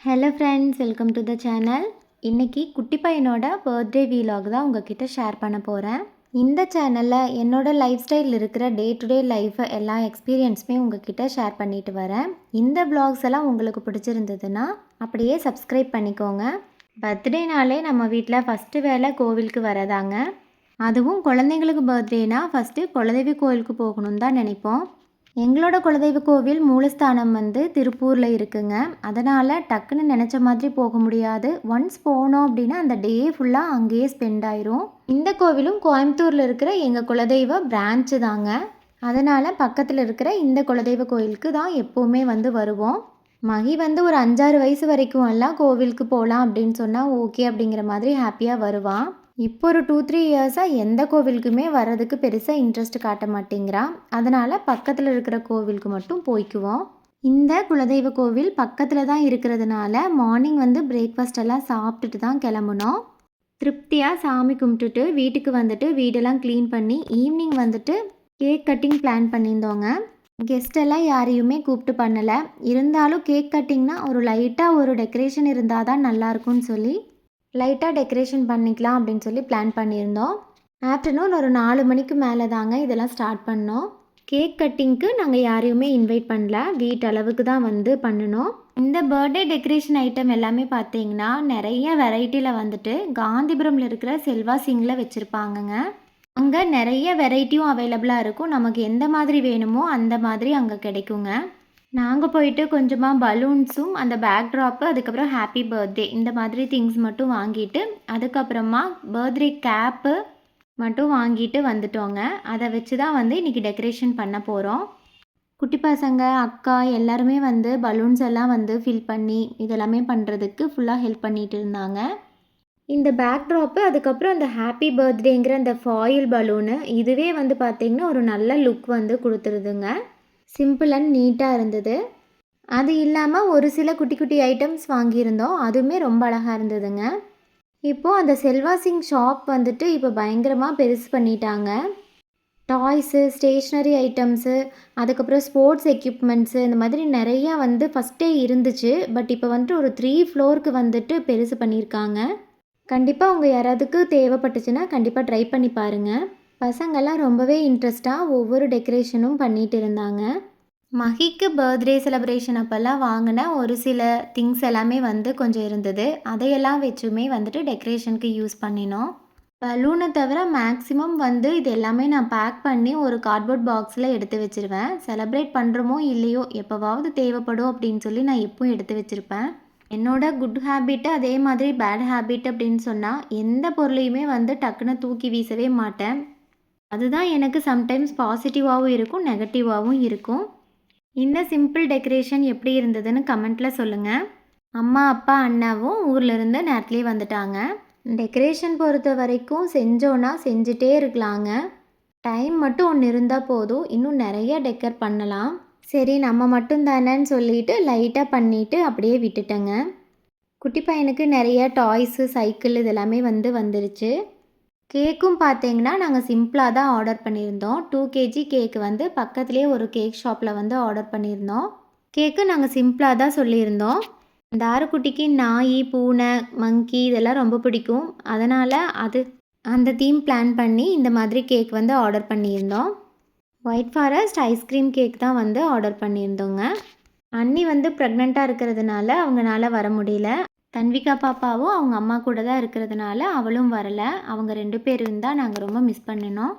Hello friends welcome to the channel இன்றைக்கி குட்டி பையனோட பர்த்டே வீலாக் தான் உங்ககிட்ட ஷேர் பண்ண போகிறேன் இந்த சேனலில் என்னோட லைஃப் ஸ்டைல் இருக்கிற டே டு டே லைஃப் எல்லா எக்ஸ்பீரியன்ஸுமே உங்ககிட்ட ஷேர் பண்ணிட்டு வரேன். இந்த vlogs எல்லாம் உங்களுக்கு பிடிச்சிருந்ததுன்னா அப்படியே சப்ஸ்கிரைப் பண்ணிக்கோங்க. பர்த்டேனாலே நம்ம வீட்டில் ஃபஸ்ட்டு வேலை கோவிலுக்கு வரதாங்க. அதுவும் குழந்தைங்களுக்கு பர்த்டேனா ஃபஸ்ட்டு குலதெய்வி கோவிலுக்கு போகணும்னு தான் நினைப்போம். எங்களோட குலதெய்வ கோவில் மூலஸ்தானம் வந்து திருப்பூரில் இருக்குங்க. அதனால் டக்குன்னு நினச்ச மாதிரி போக முடியாது. ஒன்ஸ் போனோம் அப்படின்னா அந்த டே ஃபுல்லாக அங்கேயே ஸ்பெண்ட் ஆயிரும். இந்த கோவிலும் கோயம்புத்தூரில் இருக்கிற எங்கள் குலதெய்வ பிரான்ச்சு தாங்க. அதனால் பக்கத்தில் இருக்கிற இந்த குலதெய்வ கோயிலுக்கு தான் எப்போவுமே வந்து வருவோம். மகி வந்து ஒரு அஞ்சாறு வயசு வரைக்கும் எல்லாம் கோவிலுக்கு போகலாம் அப்படின்னு சொன்னால் ஓகே அப்படிங்கிற மாதிரி ஹாப்பியாக வருவான் இப்போ ஒரு டூ த்ரீ இயர்ஸாக எந்த கோவிலுக்குமே வர்றதுக்கு பெருசாக இன்ட்ரெஸ்ட் காட்ட மாட்டேங்கிறான் அதனால் பக்கத்தில் இருக்கிற கோவிலுக்கு மட்டும் போய்க்குவோம். இந்த குலதெய்வ கோவில் பக்கத்தில் தான் இருக்கிறதுனால மார்னிங் வந்து பிரேக்ஃபாஸ்ட் எல்லாம் சாப்பிட்டுட்டு தான் கிளம்புனோம். திருப்தியாக சாமி கும்பிட்டுட்டு வீட்டுக்கு வந்துட்டு வீடெல்லாம் க்ளீன் பண்ணி ஈவினிங் வந்துட்டு கேக் கட்டிங் பிளான் பண்ணியிருந்தோங்க. கெஸ்டெல்லாம் யாரையுமே கூப்பிட்டு பண்ணலை. இருந்தாலும் கேக் கட்டிங்னா ஒரு லைட்டாக ஒரு டெக்கரேஷன் இருந்தால் தான் நல்லாயிருக்கும்னு சொல்லி லைட்டாக டெக்கரேஷன் பண்ணிக்கலாம் அப்படின்னு சொல்லி பிளான் பண்ணியிருந்தோம். ஆஃப்டர்நூன் ஒரு நாலு மணிக்கு மேலே தாங்க இதெல்லாம் ஸ்டார்ட் பண்ணோம். கேக் கட்டிங்க்கு நாங்கள் யாரையுமே இன்வைட் பண்ணல. வீட்டளவுக்கு தான் வந்து பண்ணணும் இந்த பர்த்டே டெக்கரேஷன் ஐட்டம் எல்லாமே பார்த்தீங்கன்னா நிறைய வெரைட்டியில் வந்துட்டு காந்திபுரமில் இருக்கிற செல்வா சிங்கில் வச்சுருப்பாங்கங்க. அங்கே நிறைய வெரைட்டியும் அவைலபிளாக இருக்கும். நமக்கு எந்த மாதிரி வேணுமோ அந்த மாதிரி அங்கே கிடைக்குங்க. நாங்கள் போயிட்டு கொஞ்சமாக பலூன்ஸும் அந்த பேக் ட்ராப்பு அதுக்கப்புறம் ஹாப்பி பர்த்டே இந்த மாதிரி திங்ஸ் மட்டும் வாங்கிட்டு அதுக்கப்புறமா பர்த்டே கேப்பு மட்டும் வாங்கிட்டு வந்துட்டோங்க. அதை வச்சு தான் வந்து இன்றைக்கி டெக்கரேஷன் பண்ண போகிறோம் குட்டி பசங்க அக்கா எல்லாருமே வந்து பலூன்ஸ் எல்லாம் வந்து ஃபில் பண்ணி இதெல்லாமே பண்ணுறதுக்கு ஃபுல்லாக ஹெல்ப் பண்ணிட்டு இருந்தாங்க. இந்த பேக் ட்ராப்பு அதுக்கப்புறம் அந்த ஹாப்பி பர்த்டேங்கிற அந்த ஃபாயில் பலூனு இதுவே வந்து பார்த்திங்கன்னா ஒரு நல்ல லுக் வந்து கொடுத்துருதுங்க. சிம்பிள் அண்ட் நீட்டாக இருந்தது. அது இல்லாமல் ஒரு சில குட்டி குட்டி ஐட்டம்ஸ் வாங்கியிருந்தோம். அதுவுமே ரொம்ப அழகாக இருந்ததுங்க. இப்போது அந்த செல்வா சிங் ஷாப் வந்துட்டு இப்போ பயங்கரமாக பெருசு பண்ணிட்டாங்க. டாய்ஸு ஸ்டேஷ்னரி ஐட்டம்ஸு அதுக்கப்புறம் ஸ்போர்ட்ஸ் எக்யூப்மெண்ட்ஸு இந்த மாதிரி நிறையா வந்து ஃபஸ்ட்டே இருந்துச்சு. பட் இப்போ வந்துட்டு ஒரு த்ரீ ஃப்ளோருக்கு வந்துட்டு பெருசு பண்ணியிருக்காங்க. கண்டிப்பாக உங்கள் யாராவதுக்கு தேவைப்பட்டுச்சுன்னா கண்டிப்பாக ட்ரை பண்ணி பாருங்கள் பசங்கள்லாம் ரொம்பவே இன்ட்ரெஸ்டாக ஒவ்வொரு டெக்கரேஷனும் பண்ணிட்டு இருந்தாங்க. மகிக்கு பர்த்டே செலப்ரேஷன் அப்போல்லாம் வாங்கின ஒரு சில திங்ஸ் எல்லாமே வந்து கொஞ்சம் இருந்தது. அதையெல்லாம் வச்சுமே வந்துட்டு டெக்கரேஷனுக்கு யூஸ் பண்ணினோம். பலூனை தவிர மேக்ஸிமம் வந்து இது எல்லாமே நான் பேக் பண்ணி ஒரு கார்ட்போர்ட் பாக்ஸில் எடுத்து வச்சுருவேன். செலப்ரேட் பண்ணுறோமோ இல்லையோ எப்போவாவது தேவைப்படும் அப்படின்னு சொல்லி நான் எப்பவும் எடுத்து வச்சுருப்பேன். என்னோட குட் ஹேபிட்டு அதே மாதிரி பேட் ஹேபிட் அப்படின்னு சொன்னால் எந்த பொருளையுமே வந்து டக்குன்னு தூக்கி வீசவே மாட்டேன். அதுதான் எனக்கு சம்டைம்ஸ் பாசிட்டிவாகவும் இருக்கும் நெகட்டிவாகவும் இருக்கும். இந்த சிம்பிள் டெக்கரேஷன் எப்படி இருந்ததுன்னு கமெண்ட்டில் சொல்லுங்கள் அம்மா அப்பா அண்ணாவும் ஊர்லேருந்து நேரத்துலேயே வந்துட்டாங்க. டெக்கரேஷன் பொறுத்த வரைக்கும் செஞ்சோன்னா செஞ்சுட்டே இருக்கலாங்க. டைம் மட்டும் ஒன்று இருந்தால் போதும். இன்னும் நிறைய டெக்கர் பண்ணலாம். சரி நம்ம மட்டும் தானேன்னு சொல்லிட்டு லைட்டாக பண்ணிவிட்டு அப்படியே விட்டுட்டேங்க. குட்டி பையனுக்கு நிறைய டாய்ஸு சைக்கிள் இதெல்லாமே வந்து வந்துருச்சு. கேக்கும் பார்த்தீங்கன்னா நாங்கள் சிம்பிளாக தான் ஆர்டர் பண்ணியிருந்தோம். டூ கேஜி கேக் வந்து பக்கத்துலேயே ஒரு கேக் ஷாப்பில் வந்து ஆர்டர் பண்ணியிருந்தோம். கேக்கு நாங்கள் சிம்பிளாக தான் சொல்லியிருந்தோம். இந்த ஆறுக்குட்டிக்கு நாய் பூனை மங்கி இதெல்லாம் ரொம்ப பிடிக்கும். அதனால் அது அந்த தீம் பிளான் பண்ணி இந்த மாதிரி கேக் வந்து ஆர்டர் பண்ணியிருந்தோம். ஒயிட் ஃபாரஸ்ட் ஐஸ்கிரீம் கேக் தான் வந்து ஆர்டர் பண்ணியிருந்தோங்க. அண்ணி வந்து ப்ரெக்னெண்ட்டாக இருக்கிறதுனால அவங்கனால வர முடியல. தன்விகா பாப்பாவும் அவங்க அம்மா கூட தான் இருக்கிறதுனால அவளும் வரல. அவங்க ரெண்டு பேர் இருந்தால் நாங்கள் ரொம்ப மிஸ் பண்ணினோம்.